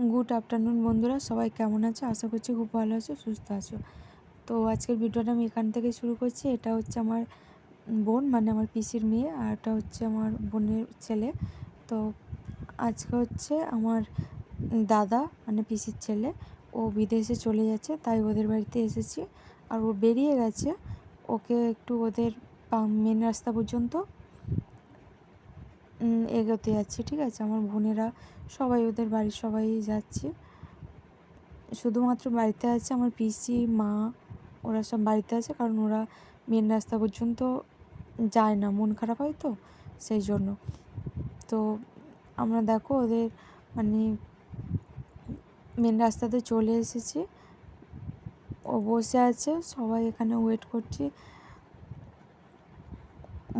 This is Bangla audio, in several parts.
গুড আফটারনুন বন্ধুরা, সবাই কেমন আছো? আশা করছি খুব ভালো আছো, সুস্থ আছো। তো আজকের ভিডিওটা আমি এখান থেকে শুরু করছি। এটা হচ্ছে আমার বোন মানে আমার পিসির মেয়ে, আর এটা হচ্ছে আমার বোনের ছেলে। তো আজকে হচ্ছে আমার দাদা মানে পিসির ছেলে, ও বিদেশে চলে যাচ্ছে, তাই ওদের বাড়িতে এসেছি। আর ও বেরিয়ে গেছে, ওকে একটু ওদের মেন রাস্তা পর্যন্ত। এগোতে যাচ্ছি, ঠিক আছে? আমার বোনেরা সবাই, ওদের বাড়ির সবাই যাচ্ছে। শুধুমাত্র বাড়িতে আছে আমার পিসি, মা, ওরা সব বাড়িতে আছে কারণ ওরা মেন রাস্তা পর্যন্ত যায় না, মন খারাপ হয় তো, সেই জন্য। তো আমরা দেখো ওদের মানে মেন রাস্তাতে চলে এসেছি। ও বসে আছে, সবাই এখানে ওয়েট করছি।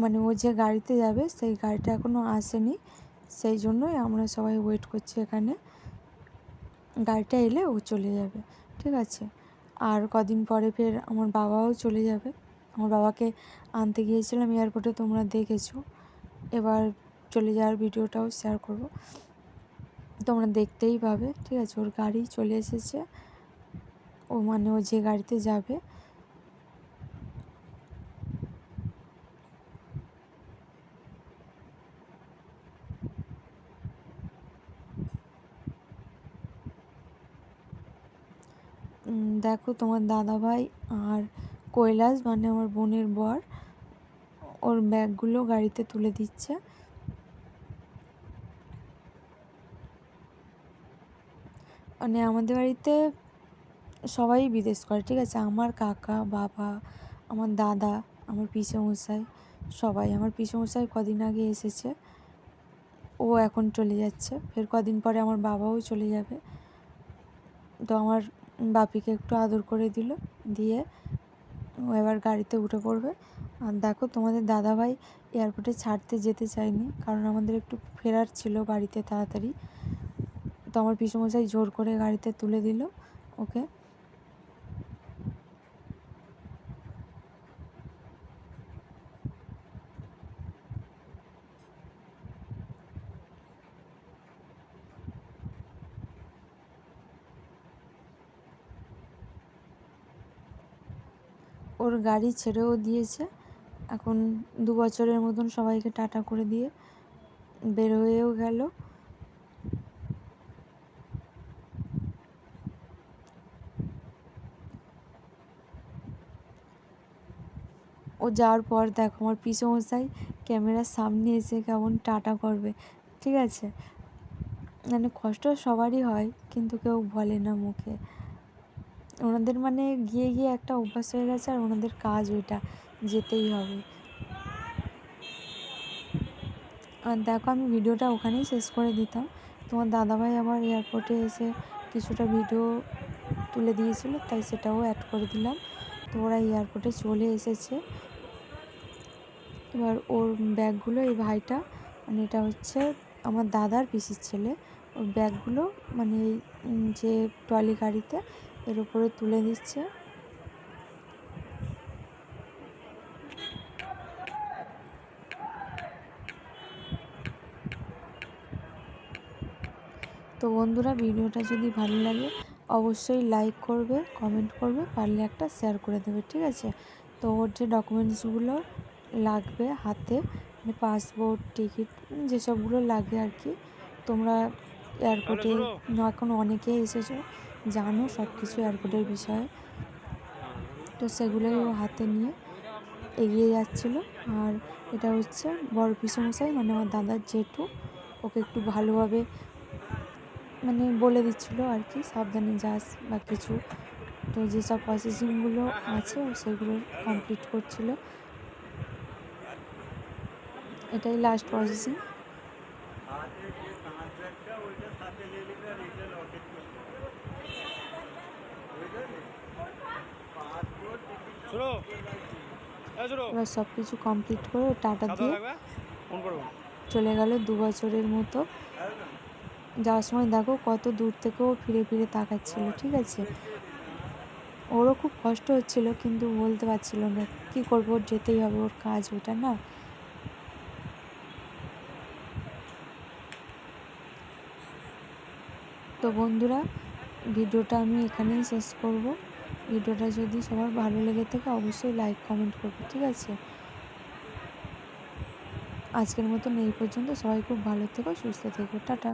মানে ও যে গাড়িতে যাবে, সেই গাড়িটা এখনও আসেনি। সেই জন্যই আমরা সবাই ওয়েট করছি এখানে। গাড়িটা এলে ও চলে যাবে, ঠিক আছে? আর কদিন পরে ফের আমার বাবাও চলে যাবে। আমার বাবাকে আনতে গিয়েছিলাম এয়ারপোর্টে তোমরা দেখেছ। এবার চলে যাওয়ার ভিডিওটাও শেয়ার করব। তোমরা দেখতেই পাবে, ঠিক আছে? ওর গাড়ি চলে এসেছে। ও মানে ও যে গাড়িতে যাবে দেখো তোমার দাদাভাই আর কৈলাস মানে আমার বোনের বর, ওর ব্যাগগুলো গাড়িতে তুলে দিচ্ছে। মানে আমাদের বাড়িতে সবাই বিদেশ করে, ঠিক আছে? আমার কাকা, বাবা, আমার দাদা, আমার মশাই সবাই। আমার মশাই কদিন আগে এসেছে, ও এখন চলে যাচ্ছে। ফের কদিন পরে আমার বাবাও চলে যাবে। তো আমার বাপিকে একটু আদর করে দিল, দিয়ে ও এবার গাড়িতে উঠে পড়বে। আর দেখো তোমাদের দাদাভাই এয়ারপোর্টে ছাড়তে যেতে চায়নি, কারণ আমাদের একটু ফেরার ছিল বাড়িতে তাড়াতাড়ি। তো আমার পিসমশাই জোর করে গাড়িতে তুলে দিল ওকে। ওর গাড়ি ছেড়েও দিয়েছে। এখন দু বছরের মতন সবাইকে টাটা করে দিয়ে বের হয়েও গেল। ও যাওয়ার পর দেখো আমার পিসমশাই ক্যামেরার সামনে এসে কেমন টাটা করবে, ঠিক আছে? মানে কষ্ট সবারই হয়, কিন্তু কেউ বলে না মুখে। ওনাদের মানে গিয়ে গিয়ে একটা অভ্যাস হয়ে গেছে আর ওনাদের কাজ ওইটা, যেতেই হবে। আর দেখো, আমি ভিডিওটা ওখানেই শেষ করে দিতাম। তোমার দাদাভাই আমার এয়ারপোর্টে এসে কিছুটা ভিডিও তুলে দিয়েছিল, তাই সেটাও অ্যাড করে দিলাম। তো ওরা এয়ারপোর্টে চলে এসেছে। এবার ওর ব্যাগগুলো, এই ভাইটা মানে এটা হচ্ছে আমার দাদার পিসির ছেলে। ওর ব্যাগগুলো মানে এই যে ট্রলি গাড়িতে এর উপরে তুলে দিচ্ছে। তো বন্ধুরা ভিডিওটা যদি ভালো লাগে অবশ্যই লাইক করবে কমেন্ট করবে পারলে একটা শেয়ার করে দেবে ঠিক আছে? তো ওর যে ডকুমেন্টসগুলো লাগবে হাতে মানে পাসপোর্ট টিকিট যেসবগুলো লাগে আর কি তোমরা এয়ারপোর্টে এখন অনেকেই এসেছ জানো সব কিছু এয়ারপোর্টের বিষয়ে। তো সেগুলোই ও হাতে নিয়ে এগিয়ে যাচ্ছিল। আর এটা হচ্ছে বড় পিসমশাই মানে আমার দাদার জেঠু, ওকে একটু ভালোভাবে মানে বলে দিচ্ছিল আর কি, সাবধানে যাস বা কিছু। তো যেসব প্রসেসিংগুলো আছে সেগুলো কমপ্লিট করছিল। এটাই লাস্ট প্রসেসিং এবার সব কিছু কমপ্লিট করে টাটা দিয়ে চলে গেল দু বছরের মতো। যাওয়ার সময় দেখো কত দূর থেকেও ফিরে ফিরে তাকাচ্ছিল ঠিক আছে? ওরও খুব কষ্ট হচ্ছিল কিন্তু বলতে পারছিল না কী করব? ওর যেতেই হবে ওর কাজ ওটা না? তো বন্ধুরা ভিডিওটা আমি এখানেই শেষ করব। ভিডিওটা যদি সবার ভালো লেগে থাকে, অবশ্যই লাইক কমেন্ট করবে, ঠিক আছে? আজকের মতন এই পর্যন্ত। সবাই খুব ভালো থেকো, সুস্থ থেকো। টাটা।